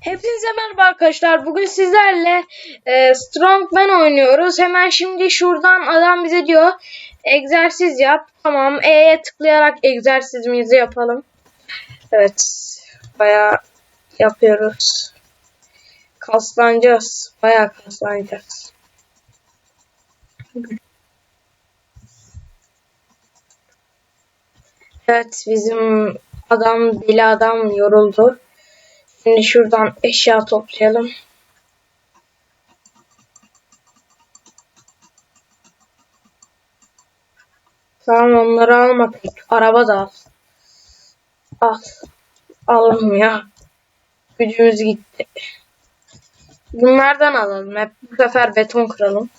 Hepinize merhaba arkadaşlar. Bugün sizlerle e, Strongman oynuyoruz. Hemen şimdi şuradan adam bize diyor egzersiz yap. Tamam. E'ye tıklayarak egzersizimizi yapalım. Evet. Bayağı yapıyoruz. Kaslanacağız. Bayağı kaslanacağız. Evet bizim adam deli adam yoruldu. Şimdi şuradan eşya toplayalım. Tamam onları alma pek. Araba da al. Al. Alalım ya. Gücümüz gitti. Bunlardan alalım. Hep bu sefer beton kıralım.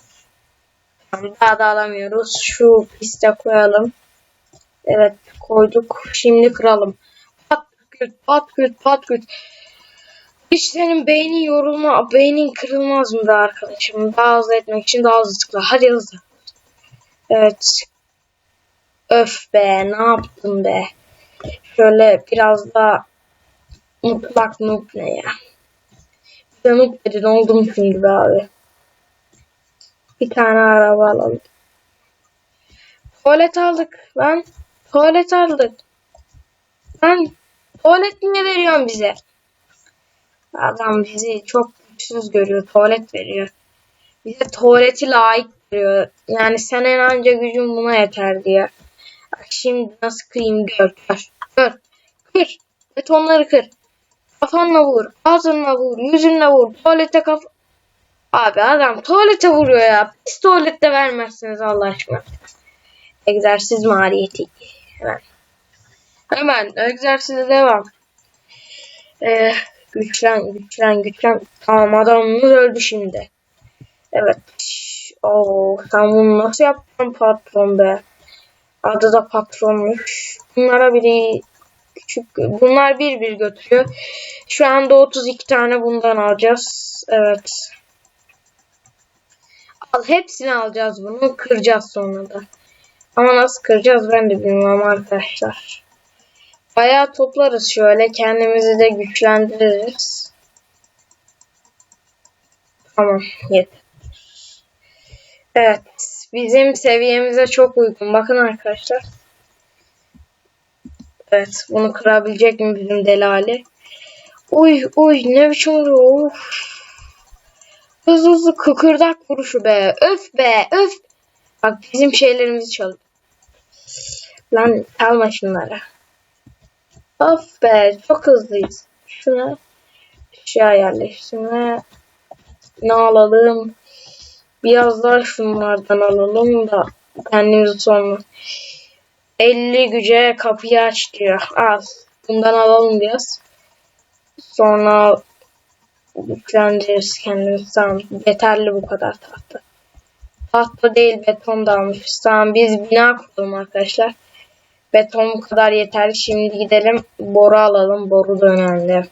Daha da alamıyoruz. Şu piste koyalım. Evet koyduk. Şimdi kıralım. Pat küt pat küt pat küt. Hiç senin beynin yorulma, beynin kırılmaz mı be arkadaşım? Daha hızlı etmek için daha hızlı tıkla. Hadi hızlı. Evet. Öf be ne yaptım be. Şöyle biraz da mutlak noob ne ya. Bir de noob dedin oldum şimdi be abi. Bir tane araba alalım. Tuvalet aldık lan. Tuvalet aldık. Lan tuvalet niye veriyorsun bize? Adam bizi çok güçsüz görüyor. Tuvalet veriyor. Bize tuvaleti layık görüyor. Yani senin anca gücün buna yeter. Bak şimdi nasıl kırayım gör. Gör. Gör. Kır. Betonları kır. Kafanla vur. Ağzınla vur. Yüzünle vur. Tuvalete kaf... Abi adam tuvalete vuruyor ya. Biz tuvalette vermezsiniz Allah aşkına. Egzersiz maliyeti. Hemen. Hemen egzersize devam. Ee, güçlen, güçlen, güçlen. Tamam adamımız öldü şimdi. Evet. Oo, sen bunu nasıl yaptın patron be? Adı da patronmuş. Bunlara biri küçük. Bunlar bir bir götürüyor. Şu anda 32 tane bundan alacağız. Evet. Al hepsini alacağız bunu. Kıracağız sonra da. Ama nasıl kıracağız ben de bilmiyorum arkadaşlar. Bayağı toplarız şöyle. Kendimizi de güçlendiririz. Tamam yeter. Evet. Bizim seviyemize çok uygun. Bakın arkadaşlar. Evet. Bunu kırabilecek mi bizim delali? Uy uy ne biçim. Of. Hızlı hızlı kıkırdak vuruşu be. Öf be öf. Bak bizim şeylerimizi çaldı. Lan alma şunları. Of be çok hızlıyız. Şuna şey yerleştirme. Ne alalım? Biraz daha şunlardan alalım da kendimizi sonra. 50 güce kapıyı aç diyor. Al. Bundan alalım biraz. Sonra güçlendiririz kendimizi. Tamam. Yeterli bu kadar tahta. Tahta değil beton da almışız. Tamam biz bina kuralım arkadaşlar. Beton bu kadar yeterli. Şimdi gidelim boru alalım. Boru da önemli.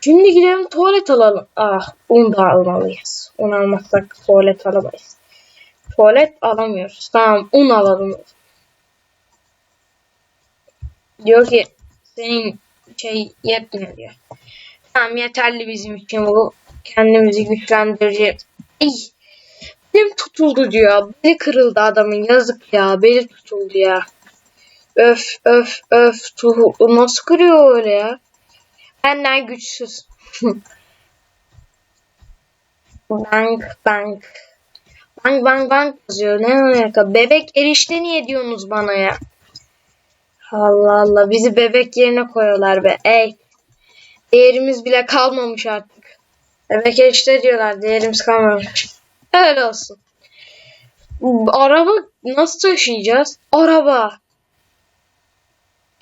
Şimdi gidelim tuvalet alalım. Ah un da almalıyız. Un almazsak tuvalet alamayız. Tuvalet alamıyoruz. Tamam un alalım. Diyor ki senin şey yetmiyor diyor. Tamam yeterli bizim için bu. Kendimizi güçlendireceğiz. Ey, belim tutuldu diyor. Beli kırıldı adamın yazık ya. Beli tutuldu ya. Öf öf öf. Tuhu. Nasıl kırıyor öyle ya? Benden güçsüz. bank bank. Bank bank bank yazıyor. Ne alaka? Bebek erişte niye diyorsunuz bana ya? Allah Allah. Bizi bebek yerine koyuyorlar be. Ey. Değerimiz bile kalmamış artık. Bebek erişte diyorlar. Değerimiz kalmamış. Öyle olsun. Araba nasıl taşıyacağız? Araba.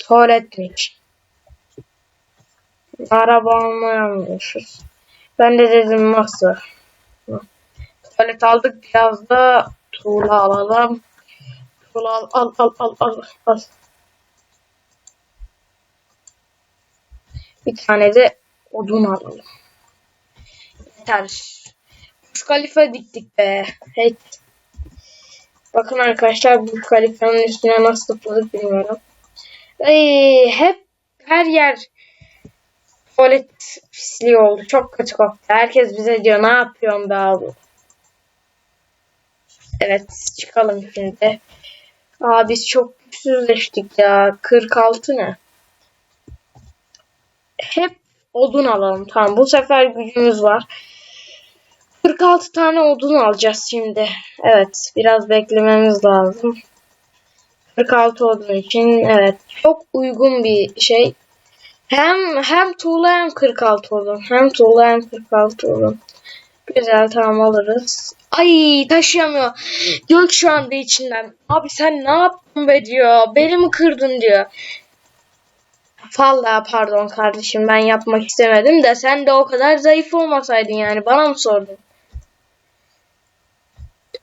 Tuvaletmiş. Araba almayamıyoruz. Ben de dedim nasıl? Tuvalet aldık biraz da tuğla alalım. Tuğla al al al al al. al. Bir tane de odun alalım. Yeter. Burj Khalifa diktik be. Hey. Bakın arkadaşlar Burj Khalifa'nın üstüne nasıl tıkladık bilmiyorum. Ay, hep her yer tuvalet pisliği oldu. Çok kötü koktu. Herkes bize diyor ne yapıyorsun be abi. Evet çıkalım şimdi. Aa biz çok güçsüzleştik ya. 46 ne? Hep odun alalım. Tamam bu sefer gücümüz var. 46 tane odun alacağız şimdi. Evet biraz beklememiz lazım. 46 odun için evet çok uygun bir şey. Hem hem tuğla hem 46 odun. Hem tuğla hem 46 odun. Güzel tamam alırız. Ay taşıyamıyor. Diyor şu anda içinden. Abi sen ne yaptın be diyor. Beni mi kırdın diyor. Vallahi pardon kardeşim ben yapmak istemedim de sen de o kadar zayıf olmasaydın yani bana mı sordun?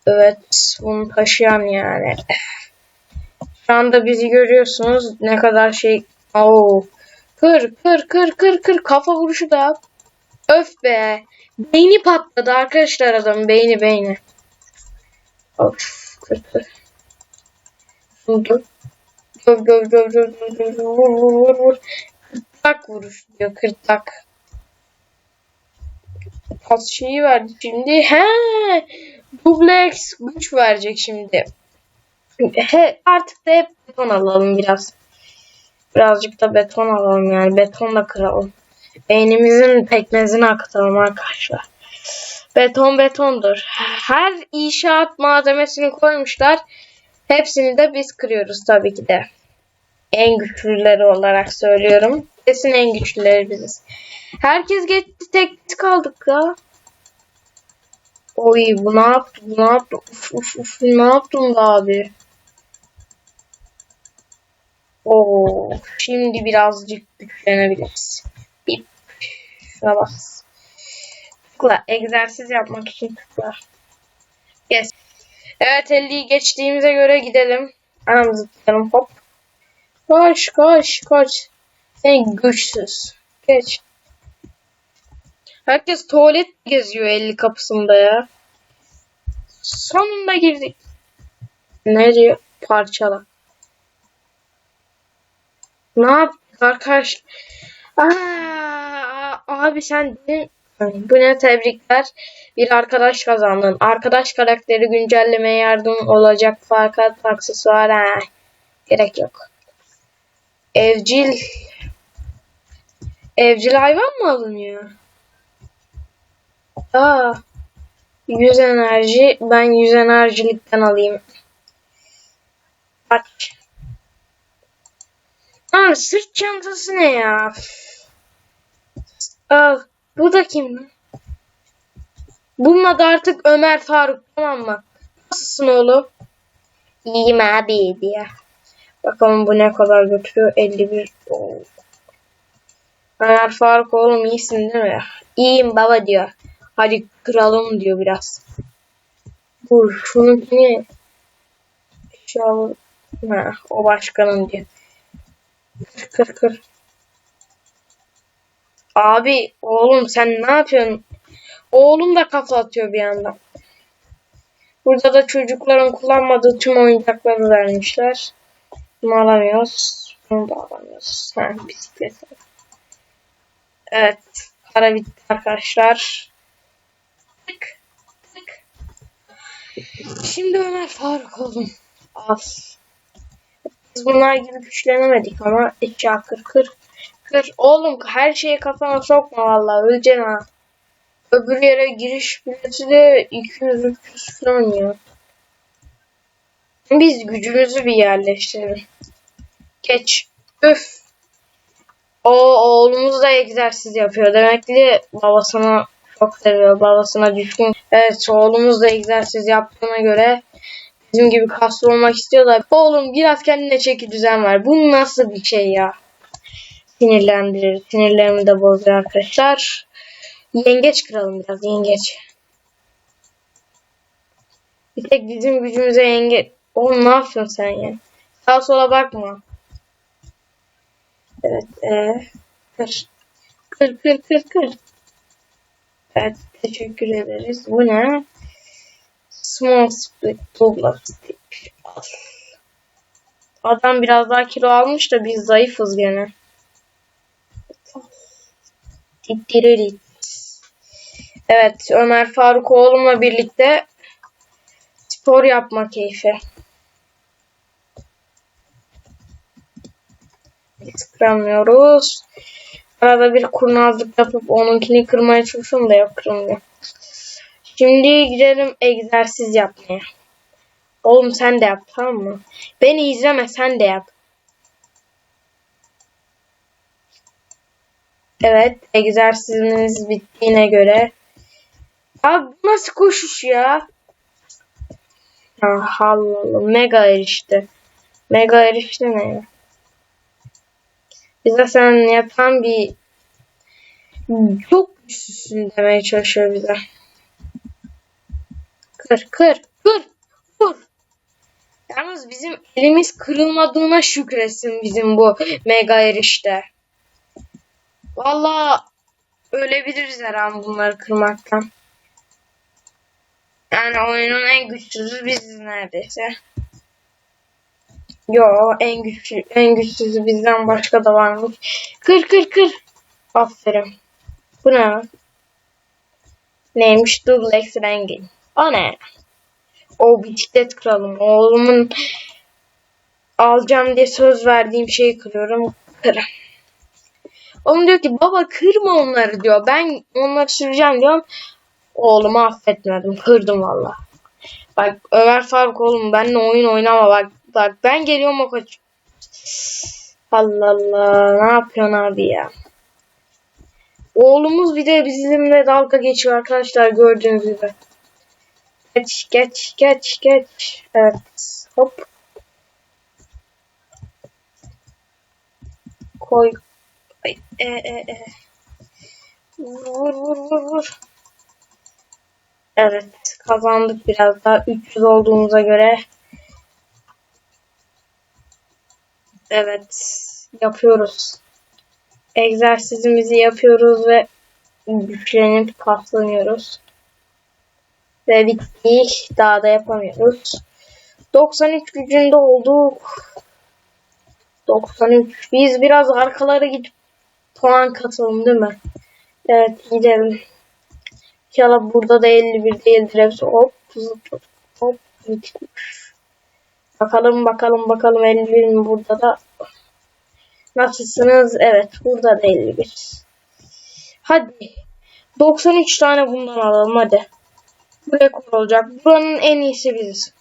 Evet bunu taşıyan yani. Şu anda bizi görüyorsunuz ne kadar şey. Oo. Kır kır kır kır kır kafa vuruşu da. Öf be. Beyni patladı arkadaşlar adamın beyni beyni. Of kır kır. Dur. Döv döv döv döv döv döv döv vur vur vur vur. Kırtlak vuruş diyor kırtlak. Pas şeyi verdi şimdi. He. Duplex güç verecek şimdi. He, artık da hep beton alalım biraz. Birazcık da beton alalım yani. Betonla kıralım. Beynimizin pekmezini akıtalım arkadaşlar. Beton betondur. Her inşaat malzemesini koymuşlar. Hepsini de biz kırıyoruz tabii ki de. En güçlüleri olarak söylüyorum. Kesin en güçlüleri biziz. Herkes geçti tek kaldık ya. Oy bu ne yaptı bu ne yaptı uf uf uf ne yaptın abi. Oo şimdi birazcık güçlenebiliriz. Bir şuna bas. Tıkla egzersiz yapmak için tıkla. Yes. Evet 50'yi geçtiğimize göre gidelim. Anamızı tutalım hop. Koş koş koş. Sen güçsüz. Geç. Herkes tuvalet geziyor 50 kapısında ya. Sonunda girdik. Ne diyor? Parçala. Ne yaptık arkadaş? Aa, abi sen deli- bu ne tebrikler. Bir arkadaş kazandın. Arkadaş karakteri güncellemeye yardım olacak fakat aksesuar ha. Gerek yok. Evcil Evcil hayvan mı alınıyor? Aa, 100 enerji. Ben 100 enerjilikten alayım. Aç. Aa, sırt çantası ne ya? Al. Bu da kim? Bunun adı artık Ömer Faruk tamam mı? Nasılsın oğlum? İyiyim abi diye. Bakalım bu ne kadar götürüyor? 51. Oo. Ömer Faruk oğlum iyisin değil mi? İyiyim baba diyor. Hadi kıralım diyor biraz. Dur şununkini Şal ha, o başkanın diyor. Kır kır. Abi oğlum sen ne yapıyorsun? Oğlum da kafa atıyor bir yandan. Burada da çocukların kullanmadığı tüm oyuncakları vermişler. Bunu alamıyoruz. Bunu da alamıyoruz. Ha, bisiklet. Evet. Para bitti arkadaşlar. Tık. Tık. Şimdi Ömer Faruk oğlum. Al. Biz bunlar gibi güçlenemedik ama eşya kır kır. Kır. Oğlum her şeyi kafana sokma vallahi öleceksin ha. Öbür yere giriş bileti de 200-300 falan ya. Biz gücümüzü bir yerleştirelim. Geç. Üf. O oğlumuz da egzersiz yapıyor. Demek ki babasına çok seviyor. Babasına düşkün. Evet oğlumuz da egzersiz yaptığına göre bizim gibi kaslı olmak istiyor da oğlum biraz kendine çeki düzen ver. Bu nasıl bir şey ya? Sinirlendirir. Sinirlerimi de bozuyor arkadaşlar. Yengeç kıralım biraz yengeç. Bir tek bizim gücümüze yengeç. Oğlum ne yapıyorsun sen ya? Sağa sola bakma. Evet. Ee, kır. Kır kır kır kır. Evet. Teşekkür ederiz. Bu ne? Stick. Al. Adam biraz daha kilo almış da biz zayıfız gene. Evet Ömer Faruk oğlumla birlikte spor yapma keyfi. Kıramıyoruz. Arada bir kurnazlık yapıp onunkini kırmaya çalışıyorum da yok kırılmıyor. Şimdi gidelim egzersiz yapmaya. Oğlum sen de yap tamam mı? Beni izleme sen de yap. Evet egzersizimiz bittiğine göre. Abi nasıl koşuş ya? Ah, Allah Allah. Mega erişti. Mega erişti ne ya? Bize sen yapan bir çok güçlüsün demeye çalışıyor bize. Kır kır kır vur. Yalnız bizim elimiz kırılmadığına şükretsin bizim bu mega erişte. Valla ölebiliriz her an bunları kırmaktan. Yani oyunun en güçsüzü biziz neredeyse. Yo en güçlü en güçsüzü bizden başka da varmış. Kır kır kır. Aferin. Bu ne? Neymiş? Duplex rengi. O ne? O bisiklet kralım. Oğlumun alacağım diye söz verdiğim şeyi kırıyorum. Kır. Oğlum diyor ki baba kırma onları diyor. Ben onları süreceğim diyorum. Oğlumu affetmedim. Kırdım valla. Bak Ömer Faruk oğlum benimle oyun oynama bak. Bak ben geliyorum o kaç. Allah Allah ne yapıyorsun abi ya. Oğlumuz bir de bizimle dalga geçiyor arkadaşlar gördüğünüz gibi. Geç geç geç geç. Evet hop. Koy. Ay, e, e, e. Vur vur vur vur. Evet kazandık biraz daha 300 olduğumuza göre. Evet yapıyoruz. Egzersizimizi yapıyoruz ve güçlenip kaslanıyoruz. Ve bitti. Daha da yapamıyoruz. 93 gücünde olduk. 93. Biz biraz arkalara gidip puan katalım değil mi? Evet gidelim. İnşallah burada da 51 değildir hepsi. Hop zıp hop bitmiş. Bakalım bakalım bakalım 51 mi burada da. Nasılsınız? Evet burada da 51. Hadi. 93 tane bundan alalım hadi. Rekor olacak. Buranın en iyisi biziz.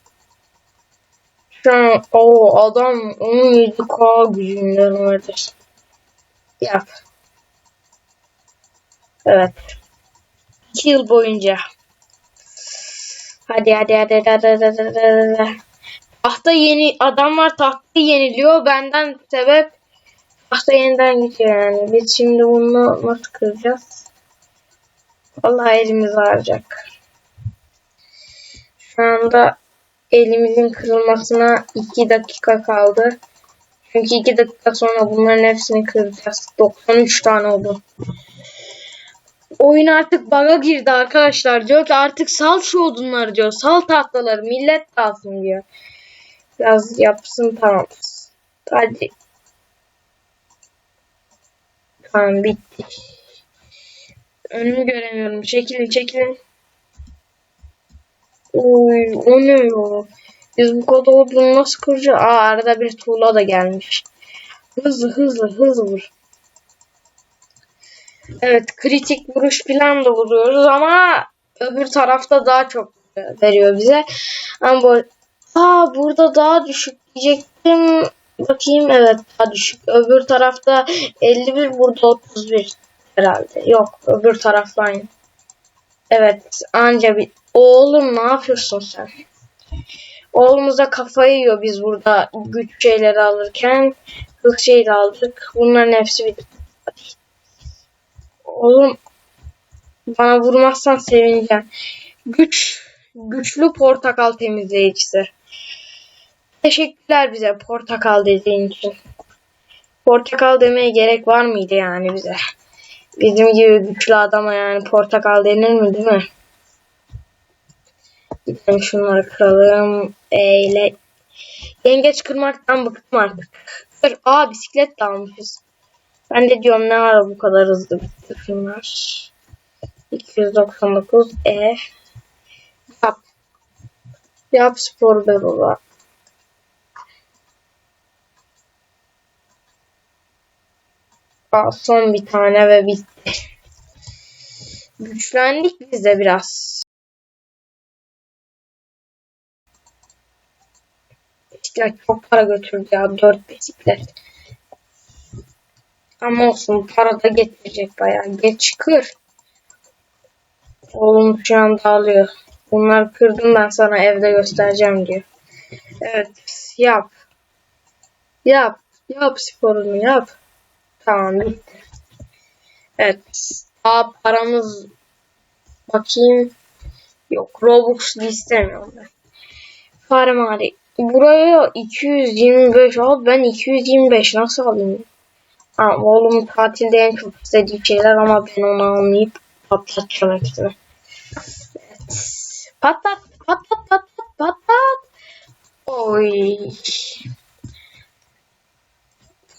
Şu an o adam 17k gücünden vardır. Yap. Evet. 2 yıl boyunca. Hadi hadi hadi hadi hadi hadi hadi. hadi. Tahta yeni adamlar tahta yeniliyor. Benden sebep tahta yeniden gidiyor yani. Biz şimdi bunu nasıl kıracağız? Vallahi elimiz ağrıyacak. Şu anda elimizin kırılmasına 2 dakika kaldı. Çünkü 2 dakika sonra bunların hepsini kıracağız. 93 tane oldu. Oyun artık bug'a girdi arkadaşlar. Diyor ki artık sal şu odunları diyor. Sal tahtaları millet kalsın diyor. Biraz yapsın tamam. Hadi. Tamam bitti. Önümü göremiyorum. Çekilin çekilin. Oy o ne ya? Biz bu kadar odunu nasıl kıracağız? Aa arada bir tuğla da gelmiş. Hızlı hızlı hızlı vur. Evet kritik vuruş falan da vuruyoruz ama öbür tarafta daha çok veriyor bize. Ama bu Aa burada daha düşük diyecektim. Bakayım evet daha düşük. Öbür tarafta 51 burada 31 herhalde. Yok öbür tarafta. Evet anca bir oğlum ne yapıyorsun sen? Oğlumuza kafayı yiyor biz burada güç şeyleri alırken. Hız şeyi aldık. Bunların hepsi bir Oğlum bana vurmazsan sevineceğim. Güç güçlü portakal temizleyicisi. Teşekkürler bize portakal dediğin için. Portakal demeye gerek var mıydı yani bize? Bizim gibi güçlü adama yani portakal denir mi değil mi? Gidelim şunları kıralım. Eyle. Yengeç kırmaktan bıktım artık. Kır. Aa bisiklet de almışız. Ben de diyorum ne ara bu kadar hızlı bitti şunlar. 299 E. Yap. Yap spor be baba. Aa, son bir tane ve bitti. Güçlendik biz de biraz. Bisiklet çok para götürdü ya. Dört bisiklet. Ama olsun para da getirecek bayağı. Geç kır. Oğlum şu an dağılıyor. Bunları kırdım ben sana evde göstereceğim diyor. Evet yap. Yap. Yap sporunu yap. Tamam bitti. Evet. Daha paramız bakayım. Yok Robux istemiyorum ben. Fare mali. Buraya 225 al. Ben 225 nasıl alayım? Ha, oğlum tatilde en çok istediği şeyler ama ben onu anlayıp patlatacağım hepsini. Evet. Patlat, patlat, patlat, patlat. Oy.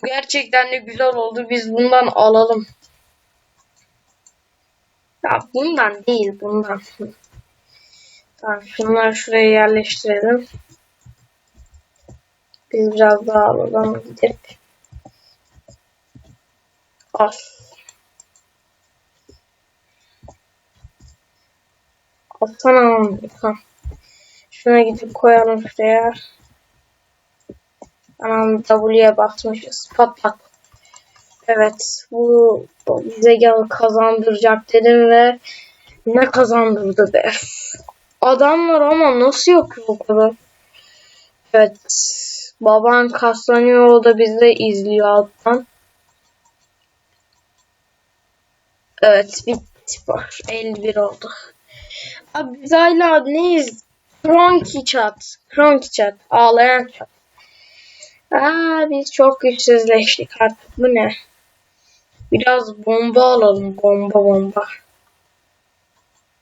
Gerçekten de güzel oldu. Biz bundan alalım. Ya bundan değil, bundan. Tamam, şunları şuraya yerleştirelim. Biz biraz daha alalım gidip. Al. Alsana ha. Şuna gidip koyalım şuraya. Anam W'ye basmışız. Patlat. Evet bu bize gel kazandıracak dedim ve ne kazandırdı be. Adam var ama nasıl yapıyor o kadar? Evet. Baban kaslanıyor o da bizi de izliyor alttan. Evet bitti var. 51 oldu. Abi biz hala neyiz? Kronki chat. Kronki chat. Ağlayan chat. Aa biz çok güçsüzleştik artık. Bu ne? Biraz bomba alalım. Bomba bomba.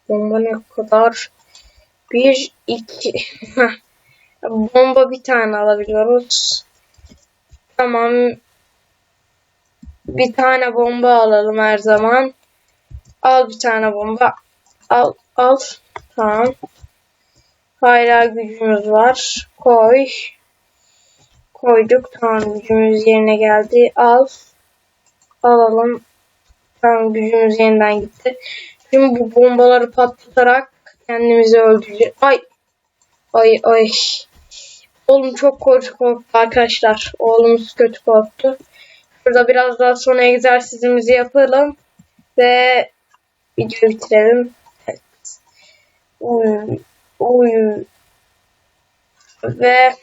Bomba ne kadar? Bir, iki. bomba bir tane alabiliyoruz. Tamam. Bir tane bomba alalım her zaman. Al bir tane bomba. Al, al. Tamam. Hala gücümüz var. Koy. Koyduk. Tamam gücümüz yerine geldi. Al. Alalım. Tamam gücümüz yeniden gitti. Şimdi bu bombaları patlatarak kendimizi öldüreceğiz. Ay. Ay ay. Oğlum çok korktu korktu arkadaşlar. Oğlumuz kötü korktu. Şurada biraz daha son egzersizimizi yapalım. Ve videoyu bitirelim. Evet. Uy, uy. Ve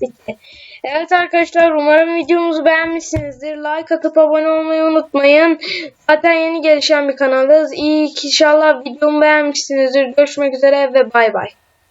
bitti. Evet arkadaşlar umarım videomuzu beğenmişsinizdir. Like atıp abone olmayı unutmayın. Zaten yeni gelişen bir kanalız. İyi ki inşallah videomu beğenmişsinizdir. Görüşmek üzere ve bay bay.